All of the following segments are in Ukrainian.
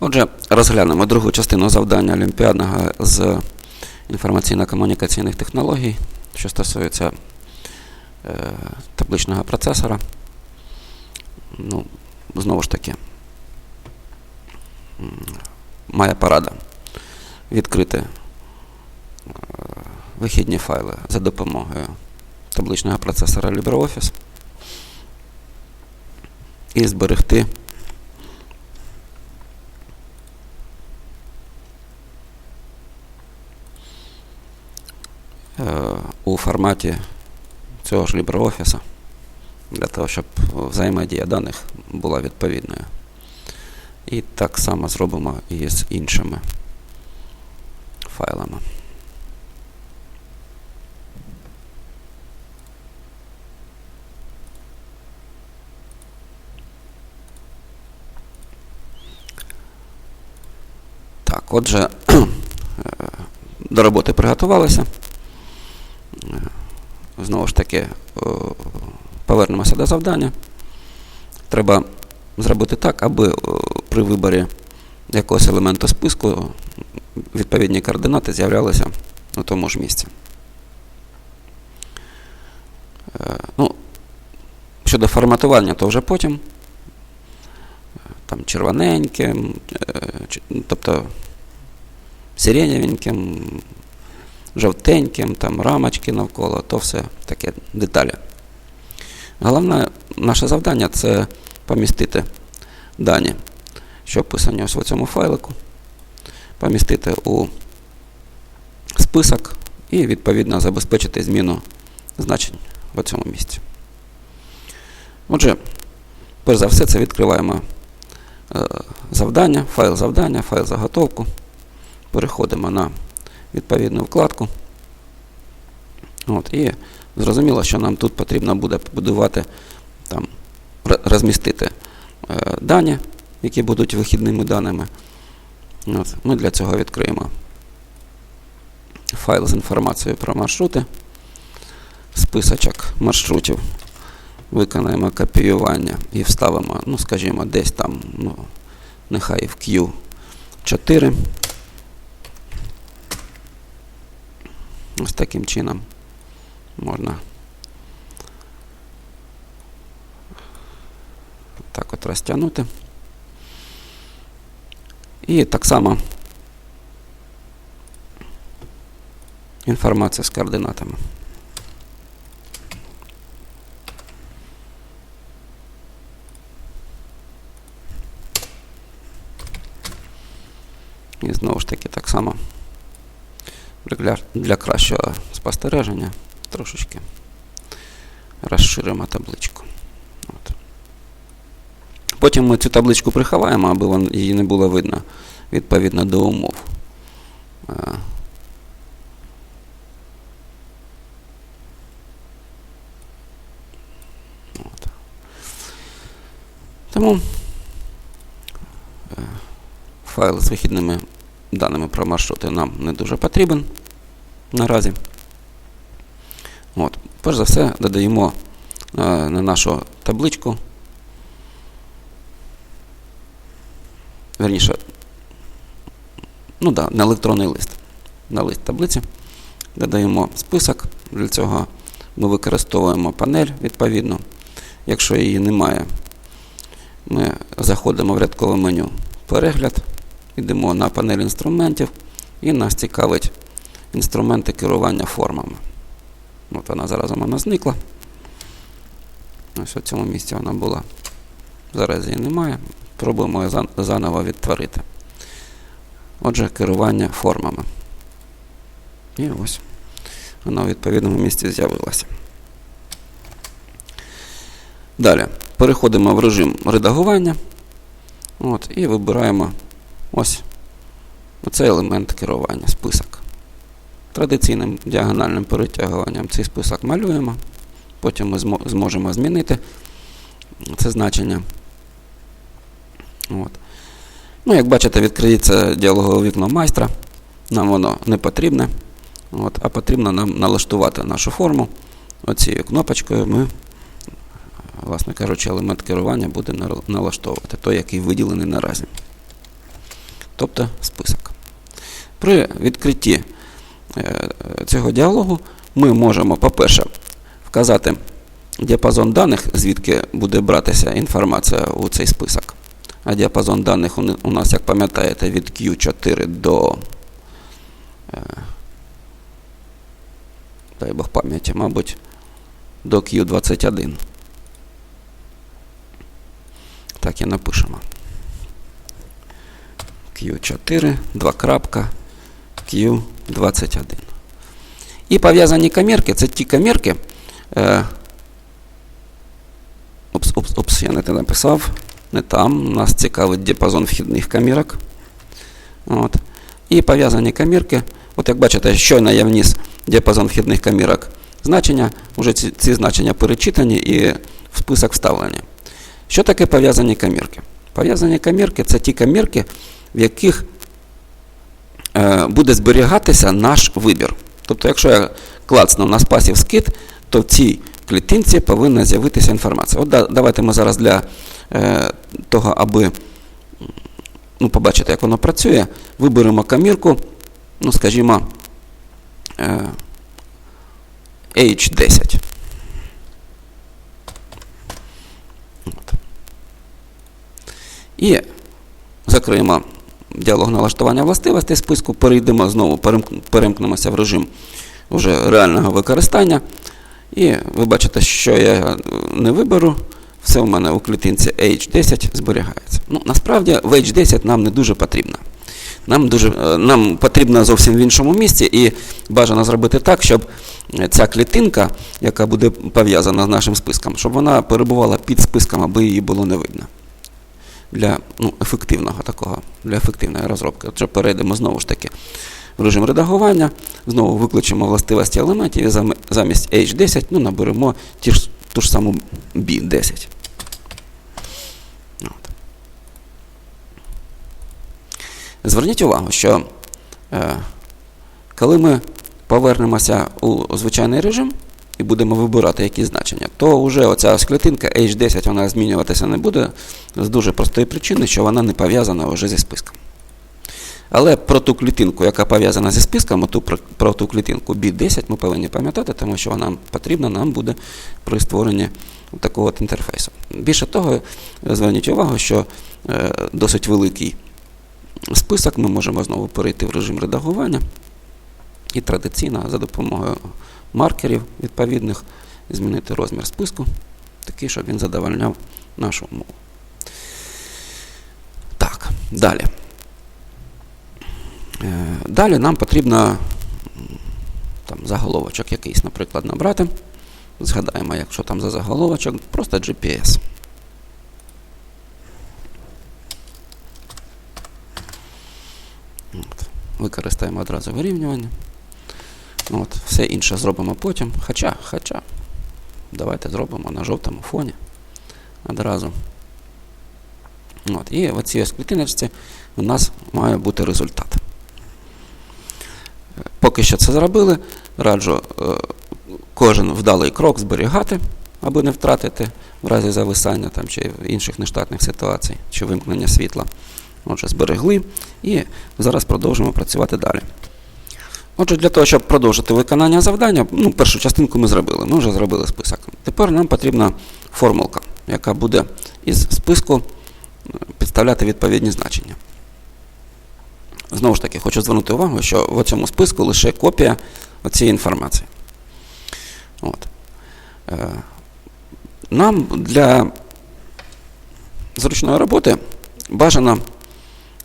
Отже, розглянемо другу частину завдання Олімпіадного з інформаційно-комунікаційних технологій, що стосується е, табличного процесора. Ну, знову ж таки, моя порада відкрити е, вихідні файли за допомогою табличного процесора LibreOffice і зберегти у форматі цього ж LibreOffice для того, щоб взаємодія даних була відповідною. І так само зробимо і з іншими файлами. Так, отже, е, до роботи приготувалися. Знову ж таки, е, повернемося до завдання. Треба зробити так, аби е, при виборі якогось елементу списку відповідні координати з'являлися на тому ж місці. Е, Ну, щодо форматування, то вже потім. Там червоненьким, тобто сиренєвеньким, жовтеньким, там рамочки навколо, то все таке деталі. Головне наше завдання це помістити дані, що описані ось в цьому файлику, помістити у список і відповідно забезпечити зміну значень в цьому місці. Отже, перш за все, це відкриваємо е, завдання, файл завдання, файл заготовку. Переходимо на відповідну вкладку. От, і зрозуміло, що нам тут потрібно буде побудувати, там, розмістити е, дані, які будуть вихідними даними. От, ми для цього відкриємо файл з інформацією про маршрути, списочок маршрутів, виконаємо копіювання і вставимо, ну, скажімо, десь там, ну, нехай в Q4. Ось таким чином можна так от розтягнути. І так само інформація з координатами. І знову ж таки так само для, для кращого спостереження трошечки розширимо табличку. От. Потім ми цю табличку приховаємо, аби її не було видно відповідно до умов. Е, От. Тому е, файл з вихідними даними про маршрути нам не дуже потрібен наразі. От. Перш за все, додаємо е, на нашу табличку. Верніше, ну да, на електронний лист. На лист таблиці. Додаємо список. Для цього ми використовуємо панель відповідно. Якщо її немає, ми заходимо в рядкове меню Перегляд, йдемо на панель інструментів і нас цікавить інструменти керування формами. От вона зараз у мене зникла. Ось у цьому місці вона була. Зараз її немає. Пробуємо заново відтворити. Отже, керування формами. І ось вона у відповідному місці з'явилася. Далі переходимо в режим редагування. От, і вибираємо ось оцей елемент керування, список. Традиційним діагональним перетягуванням цей список малюємо. Потім ми зможемо змінити це значення. От. Ну, як бачите, відкриється діалогове вікно майстра. Нам воно не потрібне. От, а потрібно нам налаштувати нашу форму. Оцією кнопочкою ми, власне кажучи, елемент керування буде налаштовувати той, який виділений наразі. тобто список. При відкритті цього діалогу ми можемо, по-перше, вказати діапазон даних, звідки буде братися інформація у цей список. А діапазон даних у у нас, як пам'ятаєте, від Q4 до, е, дай Бог пам'яті, мабуть, до Q21. Так і напишемо. Q4, 2 крапка, Q21. І пов'язані камірки це ті камірки. Е, Опс, опс, опс, я не те написав. Не там. Нас цікавить діапазон вхідних камірок. От. І пов'язані камірки. От як бачите, щойно я вніс діапазон вхідних камірок значення, вже ці, ці значення перечитані і в список вставлені. Що таке пов'язані камірки? Пов'язані камірки це ті камірки, в яких буде зберігатися наш вибір. Тобто, якщо я клацнув на спасів скид, то в цій клітинці повинна з'явитися інформація. От давайте ми зараз для е, того, аби ну, побачити, як воно працює, виберемо камірку, ну, скажімо, е, H10. От. І закриємо діалог налаштування властивостей списку, перейдемо знову, перемкнемося в режим вже реального використання. І ви бачите, що я не виберу, все у мене у клітинці H10 зберігається. Ну, насправді в H10 нам не дуже потрібно. Нам, дуже, е, нам потрібно зовсім в іншому місці, і бажано зробити так, щоб ця клітинка, яка буде пов'язана з нашим списком, щоб вона перебувала під списком, аби її було не видно. Для ну, ефективного такого, для ефективної розробки. Отже, перейдемо знову ж таки в режим редагування, знову викличемо властивості елементів і замість H10 ну, наберемо ті ж, ту ж саму B10. От. Зверніть увагу, що е, коли ми повернемося у звичайний режим і будемо вибирати якісь значення, то вже оця клітинка H10 вона змінюватися не буде з дуже простої причини, що вона не пов'язана вже зі списком. Але про ту клітинку, яка пов'язана зі списком, ту, про ту клітинку B10 ми повинні пам'ятати, тому що вона потрібна нам буде при створенні такого от інтерфейсу. Більше того, зверніть увагу, що е, досить великий список ми можемо знову перейти в режим редагування і традиційно за допомогою маркерів відповідних змінити розмір списку, такий, щоб він задовольняв нашу умову. Так, далі. Е, Далі нам потрібно там, заголовочок якийсь, наприклад, набрати. Згадаємо, якщо там за заголовочок, просто GPS. От. Використаємо одразу вирівнювання. От. Все інше зробимо потім. Хоча, хоча, давайте зробимо на жовтому фоні одразу. От. І в цій клітиночці у нас має бути результат. Поки що це зробили, раджу е, кожен вдалий крок зберігати, аби не втратити в разі зависання там, чи інших нештатних ситуацій, чи вимкнення світла. Отже, зберегли і зараз продовжимо працювати далі. Отже, для того, щоб продовжити виконання завдання, ну, першу частинку ми зробили, ми вже зробили список. Тепер нам потрібна формулка, яка буде із списку е, підставляти відповідні значення. Знову ж таки, хочу звернути увагу, що в цьому списку лише копія цієї інформації. От. Е, Нам для зручної роботи бажано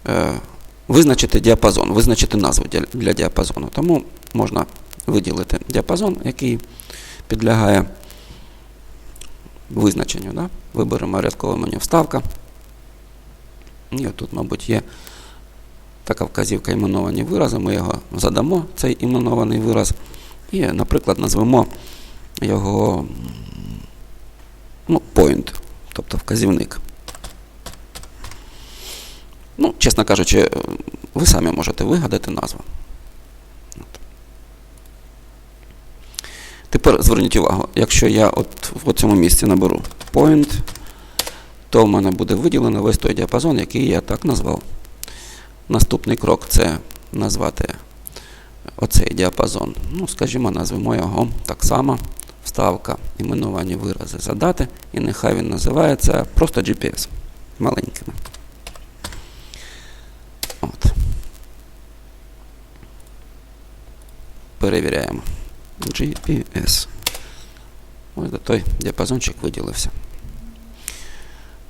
е, визначити діапазон, визначити назву для, діапазону. Тому можна виділити діапазон, який підлягає визначенню. Да? Виберемо рядкове меню вставка. І тут, мабуть, є така вказівка іменовані вирази. Ми його задамо, цей іменований вираз. І, наприклад, назвемо його ну, point, тобто вказівник. Ну, чесно кажучи, ви самі можете вигадати назву. От. Тепер зверніть увагу, якщо я от в цьому місці наберу point, то в мене буде виділено весь той діапазон, який я так назвав. Наступний крок це назвати оцей діапазон. Ну, скажімо, назвемо його так само. Вставка, іменування вирази задати, і нехай він називається просто GPS маленькими. От. Перевіряємо. GPS. Ось той діапазончик виділився.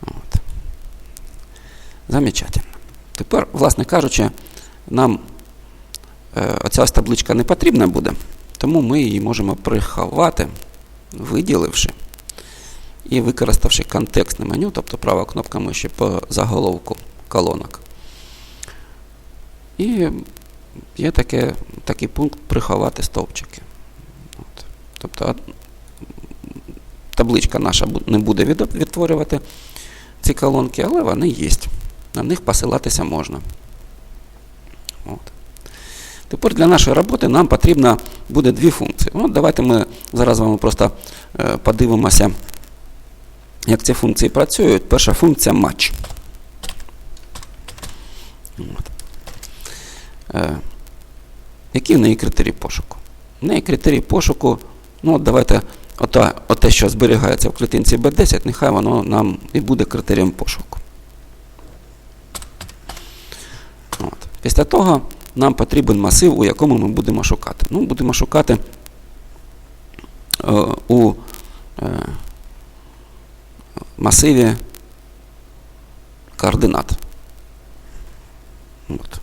От. Замечательно. Тепер, власне кажучи, нам е, оця табличка не потрібна буде, тому ми її можемо приховати, виділивши і використавши контекстне меню, тобто права кнопка миші по заголовку колонок. І є таке, такий пункт приховати стовпчики. От. Тобто табличка наша не буде відтворювати ці колонки, але вони є. На них посилатися можна. От. Тепер для нашої роботи нам потрібно буде дві функції. От давайте ми зараз вами просто е, подивимося, як ці функції працюють. Перша функція матч. От. Е, які в неї критерії пошуку? В неї критерії пошуку, ну от давайте оте, оте, що зберігається в клітинці B10, нехай воно нам і буде критерієм пошуку. От. Після того нам потрібен масив, у якому ми будемо шукати. Ну, будемо шукати е, у е, масиві координат. От.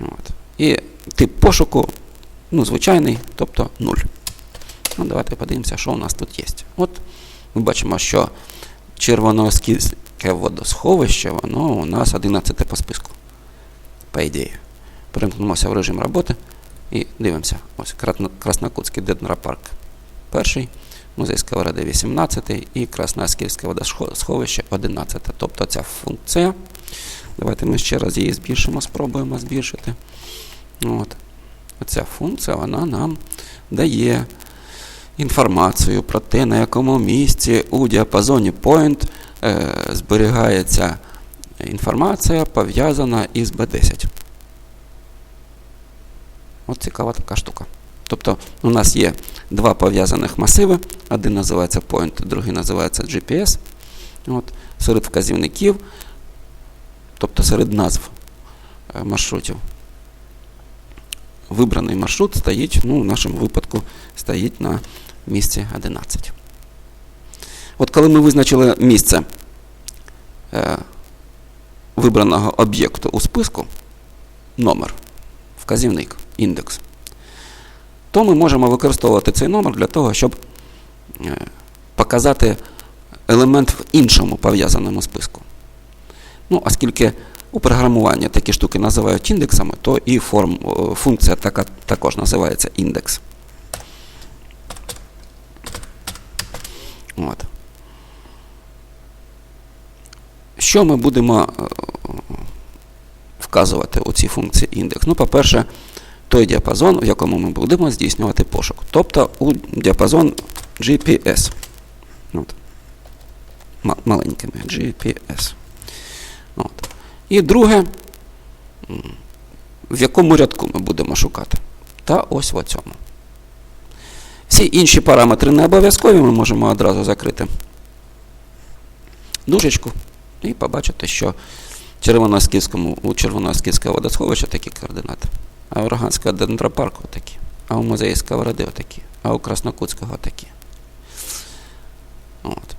От. І тип пошуку, ну, звичайний, тобто 0. Ну, давайте подивимося, що у нас тут є. От ми бачимо, що червоноскільське водосховище, воно у нас 11 по списку. По ідеї. Перемкнемося в режим роботи і дивимося. Ось Краснокутський дендропарк перший, музей Сковороди 18 і Красноскільське водосховище 11. Тобто ця функція. Давайте ми ще раз її збільшимо, спробуємо збільшити. От. Оця функція вона нам дає інформацію про те, на якому місці у діапазоні point е, зберігається інформація, пов'язана із B10. От цікава така штука. Тобто у нас є два пов'язаних масиви, один називається point, другий називається GPS. От, серед вказівників, тобто серед назв е, маршрутів. Вибраний маршрут стоїть, ну, в нашому випадку стоїть на місці 11. От коли ми визначили місце е, вибраного об'єкту у списку, номер, вказівник, індекс, то ми можемо використовувати цей номер для того, щоб е, показати елемент в іншому пов'язаному списку. Ну, оскільки у програмуванні такі штуки називають індексами, то і форм, функція така, також називається індекс. От. Що ми будемо е, вказувати у цій функції індекс? Ну, по-перше, той діапазон, в якому ми будемо здійснювати пошук. Тобто у діапазон GPS. От. Маленькими GPS. От. І друге, в якому рядку ми будемо шукати. Та ось в цьому. Всі інші параметри не обов'язкові, ми можемо одразу закрити дужечку і побачити, що у Червоноскільського водосховища такі координати, а у Роганського дендропарку такі, а у музеї Сковороди такі, а у Краснокутського такі. От.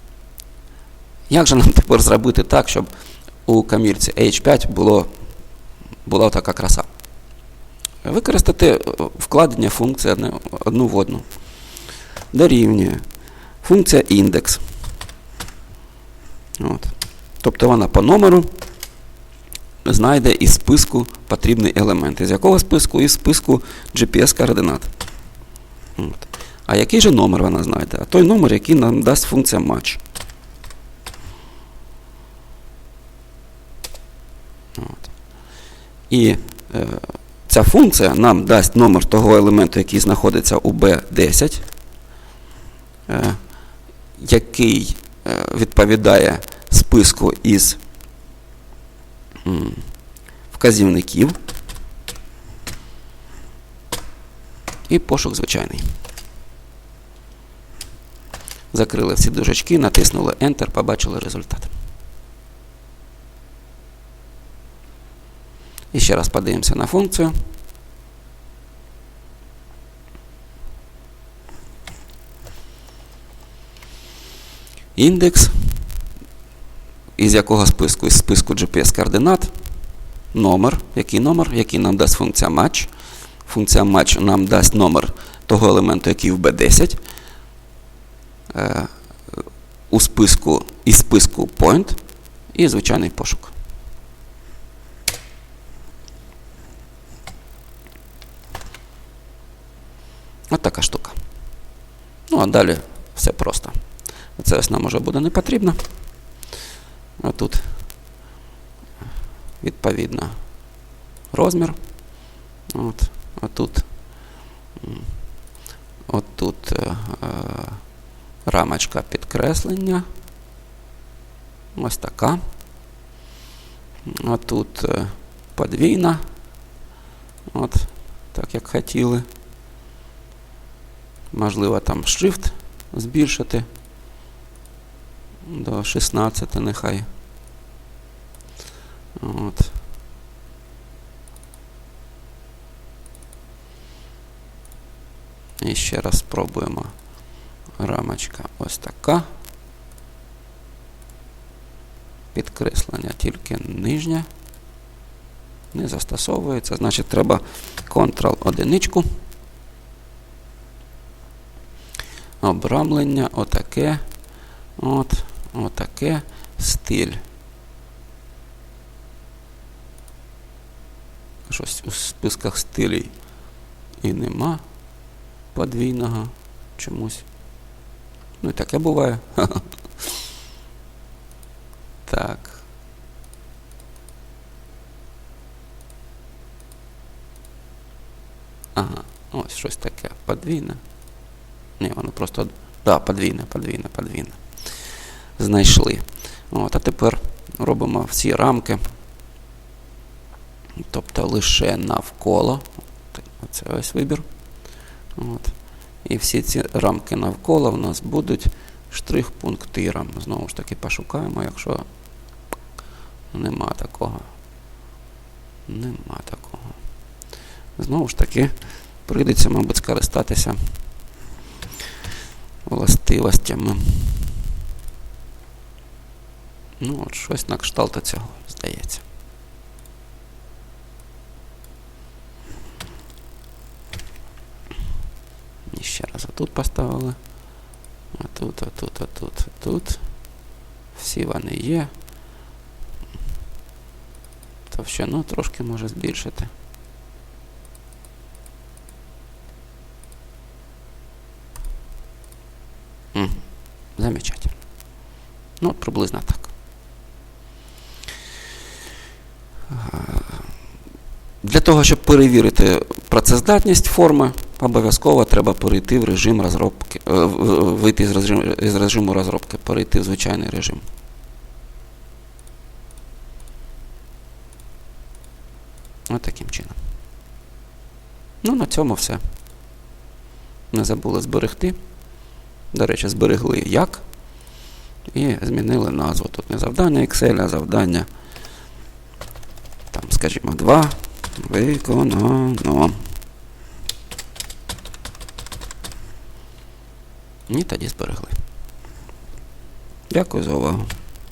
Як же нам тепер зробити так, щоб у камірці H5 було, була така краса? Використати вкладення функції одну в одну. Дорівнює. Функція індекс. От. Тобто вона по номеру знайде із списку потрібний елемент. Із якого списку? Із списку GPS-координат. А який же номер вона знайде? А той номер, який нам дасть функція match. От. І е, ця функція нам дасть номер того елементу, який знаходиться у B10, е, який е, відповідає списку із вказівників. І пошук звичайний. Закрили всі дужечки, натиснули Enter, побачили результат. І ще раз подивимося на функцію. Індекс, із якого списку? Із списку GPS-координат, номер, який номер, який нам дасть функція match. Функція match нам дасть номер того елементу, який в B10. Е, у списку із списку point і звичайний пошук. От така штука. Ну, а далі все просто. Це ось нам уже буде не потрібно. А тут відповідно розмір. От, а тут, от тут е, е, рамочка підкреслення. Ось така. А тут е, подвійна. От, так як хотіли. Можливо, там шрифт збільшити до 16 нехай. От. І ще раз спробуємо. Рамочка ось така. Підкреслення тільки нижнє. Не застосовується. Значить, треба Ctrl одиничку. Обрамлення, отаке. От, отаке. Стиль. Щось у списках стилей і нема подвійного чомусь. Ну і таке буває. Так. Ага, ось щось таке. Подвійне. Ні, воно просто. Да, подвійне, подвійне, подвійне. Знайшли. От, а тепер робимо всі рамки. Тобто лише навколо. Оце ось вибір. От. І всі ці рамки навколо в нас будуть штрих-пунктиром. Знову ж таки пошукаємо, якщо нема такого. Нема такого. Знову ж таки, прийдеться, мабуть, скористатися властивостями. Ну, от щось на кшталт цього, здається. І отут поставили. А тут, а тут, а тут, а тут. Всі вони є. Товщину трошки може збільшити. Замечательно. Ну, от приблизно так. Для того, щоб перевірити працездатність форми, обов'язково треба перейти в режим розробки, е, вийти з режиму, з режиму розробки, перейти в звичайний режим. Ось таким чином. Ну, на цьому все. Не забули зберегти. До речі, зберегли як. І змінили назву. Тут не завдання Excel, а завдання, там, скажімо, 2. Виконано. І тоді зберегли. Дякую за увагу.